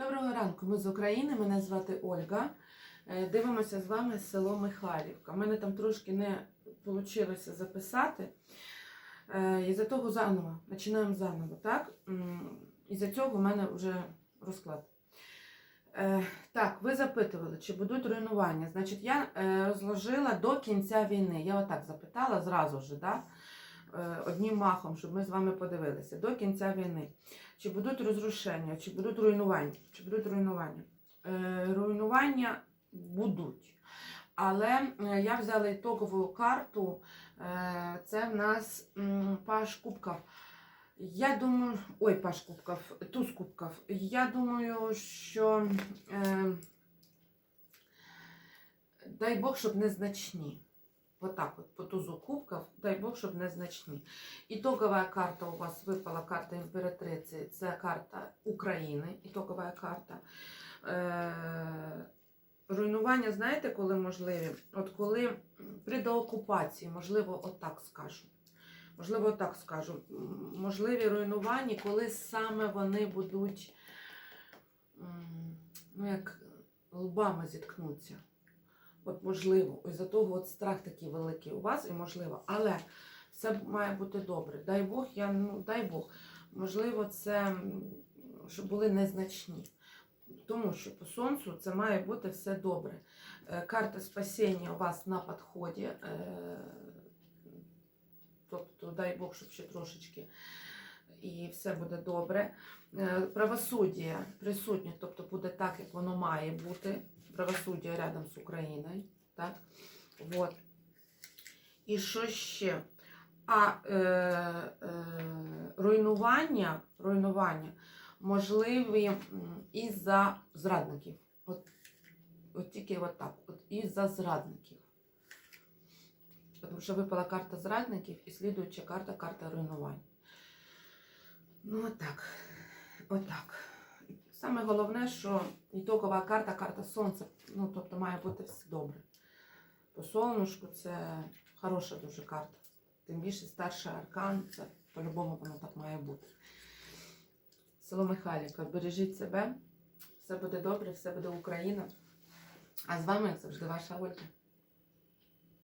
Доброго ранку, ми з України. Мене звати Ольга. Е, Дивимося з вами село Михайлівка. У мене там трошки не вийшло записати. Е, Із-за того заново. Починаємо заново, так? М, Із-за цього в мене вже розклад. Е, Так, ви запитували, чи будуть руйнування. Значить, я розложила до кінця війни. Я отак запитала зразу ж, да? Е, одним махом, щоб ми з вами подивилися. До кінця війни. Чи будуть розрушення, чи будуть руйнування? Чи будуть руйнування? Е, руйнування будуть. Але е, я взяла ітогову карту. Це в нас Паш Кубков. Я думаю, ой, Паш Кубков, туз Кубков. Я думаю, що дай Бог, щоб незначні. Отак от, по тузу кубків, дай Бог, щоб незначні. Ітогова карта у вас випала карта імператриці. Це карта України, ітогова карта. Е, руйнування, знаєте, коли можливі? От коли при деокупації, можливо, отак скажу. Можливо, отак скажу. Можливі руйнування, коли саме вони будуть, ну як лбами зіткнуться. От можливо, ось за того от страх такий великий у вас, і можливо, але все має бути добре. Дай Бог, я ну дай Бог, можливо, це щоб були незначні. Тому що по сонцю це має бути все добре. Е, Карта спасіння у вас на підході. е, Тобто, дай Бог, щоб ще трошечки і все буде добре. Е, Правосуддя присутнє, тобто буде так, як воно має бути. Правосуддя рядом з Україною. Так? Вот. І що ще? А е, е, руйнування, руйнування можливі м, із-за зрадників. От, от тільки от так, от із-за зрадників. Тому що випала карта зрадників і слідуюча карта карта руйнувань. Ну, отак. Отак. Саме головне, що ітогова карта, карта сонця. Ну, тобто має бути все добре. По сонечку це хороша дуже карта. Тим більше старший аркан, це по-любому воно так має бути. Село Михайлівка, бережіть себе, все буде добре, все буде Україна. А з вами, як завжди, ваша Ольга.